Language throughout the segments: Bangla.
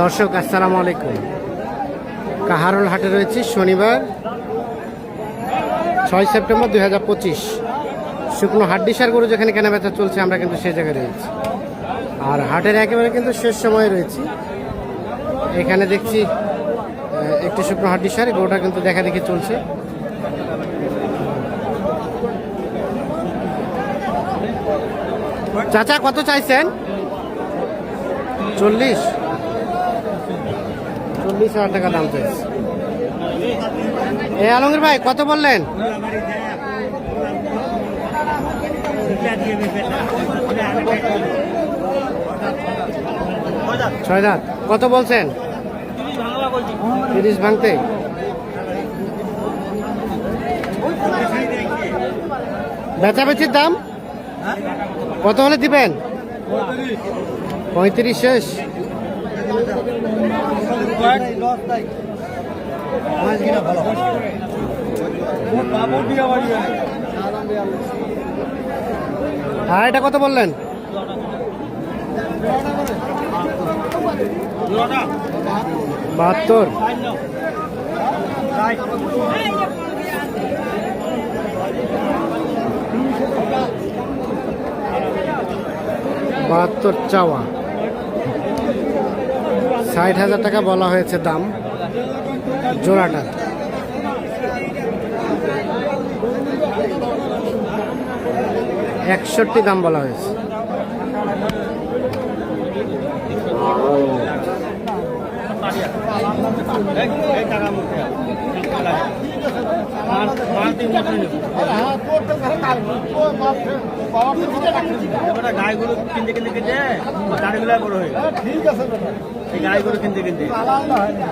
দর্শক, আসসালামু আলাইকুম। কাহারোল হাটে রয়েছে শনিবার, ছয় সেপ্টেম্বর দুই হাজার পঁচিশ। শুকনো হাড্ডিসার গরু যেখানে কেনাবেচা চলছে, আমরা কিন্তু সেই জায়গায় রয়েছি। আর হাটের একেবারে কিন্তু শেষ সময়ে রয়েছি। এখানে দেখছি একটি শুকনো হাড্ডিসার, গরুটা কিন্তু দেখা দেখি চলছে। চাচা, কত চাইছেন? চল্লিশ। চল্লিশ হাজার টাকা দাম চাইছে। এ আলমগীর ভাই, কত বললেন? ছয় দাঁত কত বলছেন? তিরিশ ভাঙতে। বেচাবেচির দাম? কত হলে দিবেন? পঁয়ত্রিশ শেষ। আর এটা কত বললেন? বাহাত্তর। বাহাত্তর চাওয়া। ষাট হাজার টাকা বলা হয়েছে দাম জোড়াটা। একষট্টি দাম বলা হয়েছে। গাইগুলো কিনতে কিনতে কিনতে গাড়িগুলো বড় হয়ে গেছে। এই গাড়িগুলো কিনতে কিনতে।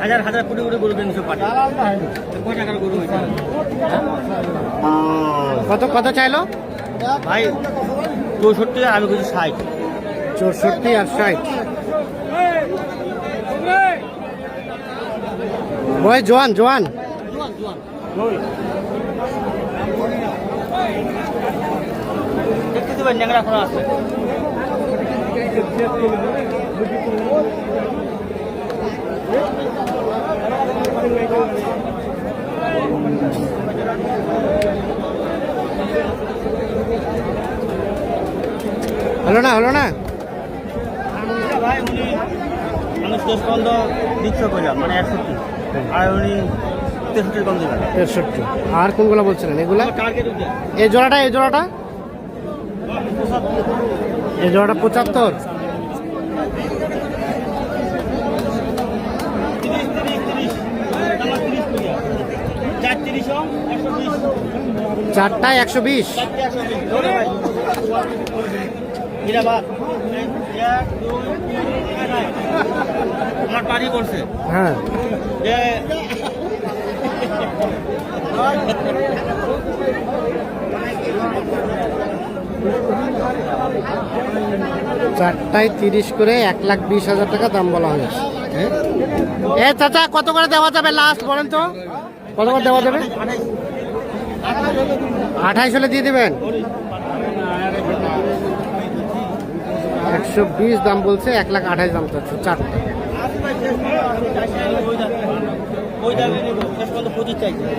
হাজার হাজার কোটি কোটি গরু কিনছে পাটি। কয় টাকার গরু হয়েছে? কত কত চাইলো? ভাই চৌষট্টি আমি কিছু ষাট। চৌষট্টি আর ষাট। বয় জোয়ান জোয়ান। দেখতে দেবেন ন্যাংরা খোলা আছে। হলো না হলো না? ভাই উনি আমি দশ পনেরো দিচ্ছে করলাম মানে একষট্টি। আর উনি তেষট্টির কম দেবেন তেষট্টি। আর কোনগুলো বলছিলেন এগুলা? এই জোড়াটা এই জোড়াটা এই জোড়াটা পঁচাত্তর তিরিশ তিরিশ তিরিশ আমার তিরিশ পূজা চার তিরিশ একশো বিশ চারটায় একশো বিশ। আমার বাড়ি করছে হ্যাঁ যে চারটায় তিরিশ করে এক লাখ বিশ হাজার টাকা দাম বলা হয়েছে। এ চাচা কত করে দেওয়া যাবে লাস্ট বলেন তো? কত করে দেওয়া যাবে? আঠাইশ হলে দিয়ে দেবেন। একশো বিশ দাম বলছে এক লাখ আঠাইশ দাম চাচ্ছে চারটা।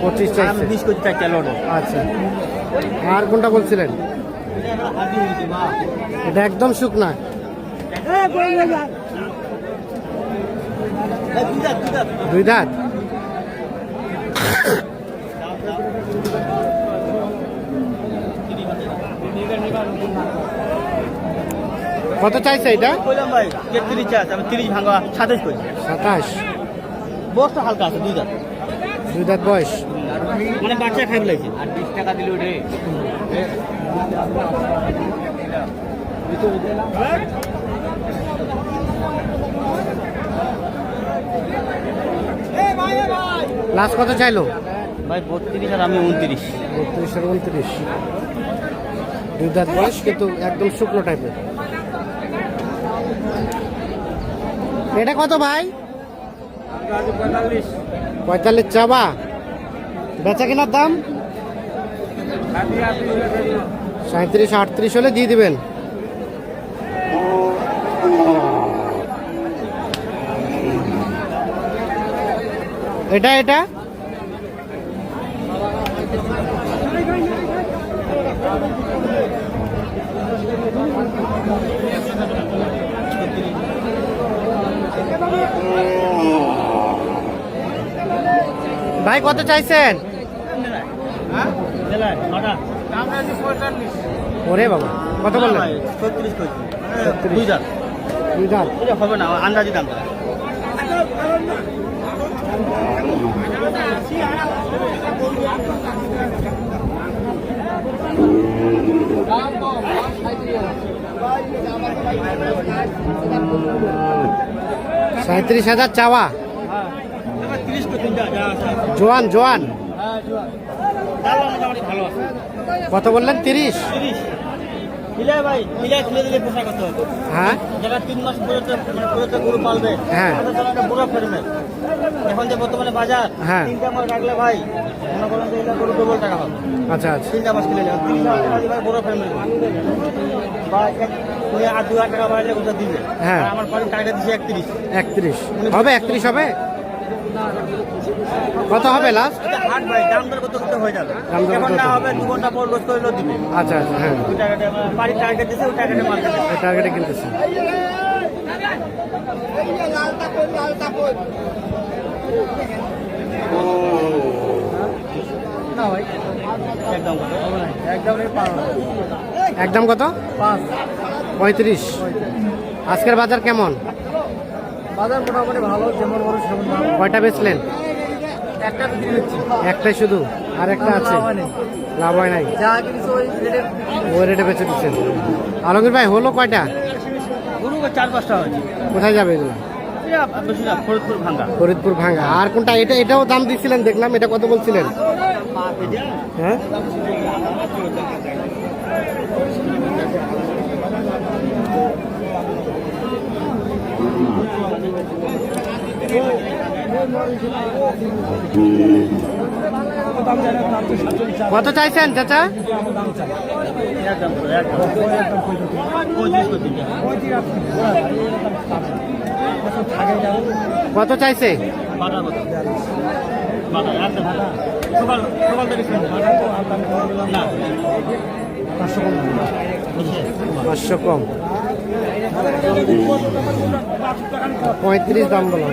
পঁচিশ চাইছে। আচ্ছা। আর কোনটা বলছিলেন? এটা একদম শুকনা। দুই দাঁত। কত চাইছে এটা? বললাম ভাই তেত্রিশ চাষ আমি তিরিশ ভাঙা সাতাশ। করছি সাতাশ বসটা হালকা আছে দুই দাঁত দুই দাঁত বয়স। মানে বাচ্চা খাই লাগছে আর বিশ টাকা দিল রে। লাস্ট কত চাইলো? ভাই বত্রিশ আর আমি উনত্রিশ। বত্রিশ আর উনত্রিশ। দুই দাঁত বয়স কিন্তু একদম শুকনো টাইপের এটা কত ভাই? পঁয়তাল্লিশ চাবা বেচা কেনার দাম? সাঁত্রিশ আটত্রিশ হলে দিয়ে দিবেন। এটা এটা। ভাই কত চাইছেন? ওরে বাবা কত বললেন? ছত্রিশ দুই দাম দুই দাঁত? এটা হবে না আন্দাজি দাম। সাঁত্রিশ হাজার চাওয়া। হ্যাঁ। জোয়ান জোয়ান। হ্যাঁ ভালো আছে। কত বললেন? তিরিশ? হ্যাঁ? যারা তিন মাস পর্যন্ত মানে গরু পালবে হ্যাঁ। বড় এখন যে বর্তমানে বাজার হ্যাঁ। তিনটা মাস রাখলে ভাই মনে করেন যে এটা গরু ডবল টাকা হবে। আচ্ছা আচ্ছা। তিনটা মাস কিনে নেবেন বা উনি দু হাজার টাকা বাড়ালে ওটা দিবে। হ্যাঁ। আমার পরে দিচ্ছে একত্রিশ। একত্রিশ। হবে একত্রিশ হবে? কত হবে লাস্ট এটা হাট ভাই দাম দর কত করতে হয়ে যাবে এখন না হবে? দু ঘণ্টা পর রোজ করলেও দিবে। আচ্ছা আচ্ছা হ্যাঁ। ওই টাকাটা আমার বাড়ির টার্গেট দিচ্ছে ওই টাকাটা মাল দিচ্ছে ওই টার্গেটে কিনতেছি। না ভাই একদম একদম একদম কত? পাঁচ। পঁয়ত্রিশ। আজকের বাজার কেমন? বাজার মোটামুটি ভালো যেমন বড় সেমন দাম। কয়টা বেচলেন? একটা বিক্রি হচ্ছে একটাই শুধু? আর একটা আছে? লাভ হয় নাই? যা কিছু ওই রেটে বেচে দিচ্ছেন। আলমগীর ভাই হলো কয়টা? গরু চার পাঁচটা হয়েছে। কোথায় যাবে এগুলো? ভাঙ্গা। ফরিদপুর ভাঙ্গা। আর কোনটা? এটা এটাও দাম দিচ্ছিলেন দেখলাম। এটা কত বলছিলেন? হ্যাঁ? কত চাইছেন চাচা? কত চাইছে? পাঁচশো কম। পঁয়ত্রিশ দাম বলা।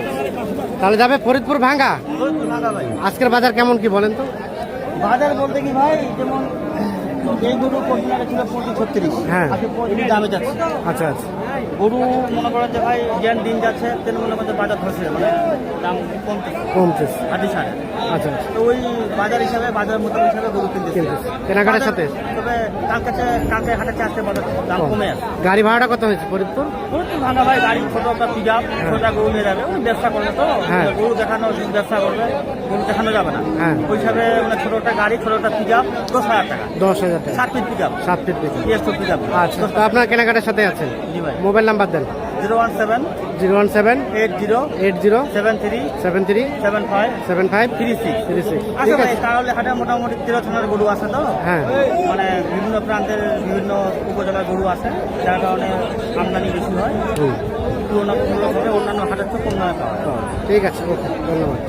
তাহলে যাবে ফরিদপুর ভাঙ্গা? আজকের বাজার কেমন কি বলেন তো? বাজার বলতে কি ভাই যেমন এই দুটো ছিল পঁচিশ ছত্রিশ। হ্যাঁ। দামে যাচ্ছে। আচ্ছা আচ্ছা। গরু মনে করেন যে ভাই যেন দিন যাচ্ছে তেন মনে করেন বাজার ধরছে মানে দাম কমতেছে। কমতেছে। হাতি সারে। আচ্ছা আচ্ছা। তো ওই বাজার হিসাবে বাজার মতো হিসাবে গরু কিনতেছে। কেনাকাটার সাথে? তবে কাল কাছে কালকে হাটে চারটে বাজার দাম কমে আছে। গাড়ি ভাড়াটা কত হয়েছে ফরিদপুর? গরু ভাঙা ভাই গাড়ি ছোট একটা পিজাব ছোটা গরু নিয়ে যাবে। ওই ব্যবসা করবে তো? হ্যাঁ। গরু দেখানো ব্যবসা করবে গরু দেখানো যাবে না। হ্যাঁ। ওই হিসাবে মানে ছোট একটা গাড়ি ছোট একটা পিজাব দশ হাজার টাকা। দশ হাজার টাকা। সাত ফিট পিজাব সাত ফিট পিজাব আচ্ছা তো আপনার কেনাকাটার সাথে আছেন? জি ভাই। মোবাইল নাম্বার দেন। Zero one seven zero one seven eight zero eight zero seven three seven three seven five seven five three six. Three six. আচ্ছা ভাই তাহলে হাটে মোটামুটি তেরো থানার গরু আছে তো? হ্যাঁ। মানে বিভিন্ন প্রান্তের বিভিন্ন উপজেলার গরু আছে যার কারণে আমদানি বেশি হয়। হুম। তুলনা তুলনাভাবে অন্যান্য হাটের চেয়ে কম দামে পাওয়া ঠিক আছে ওকে ধন্যবাদ।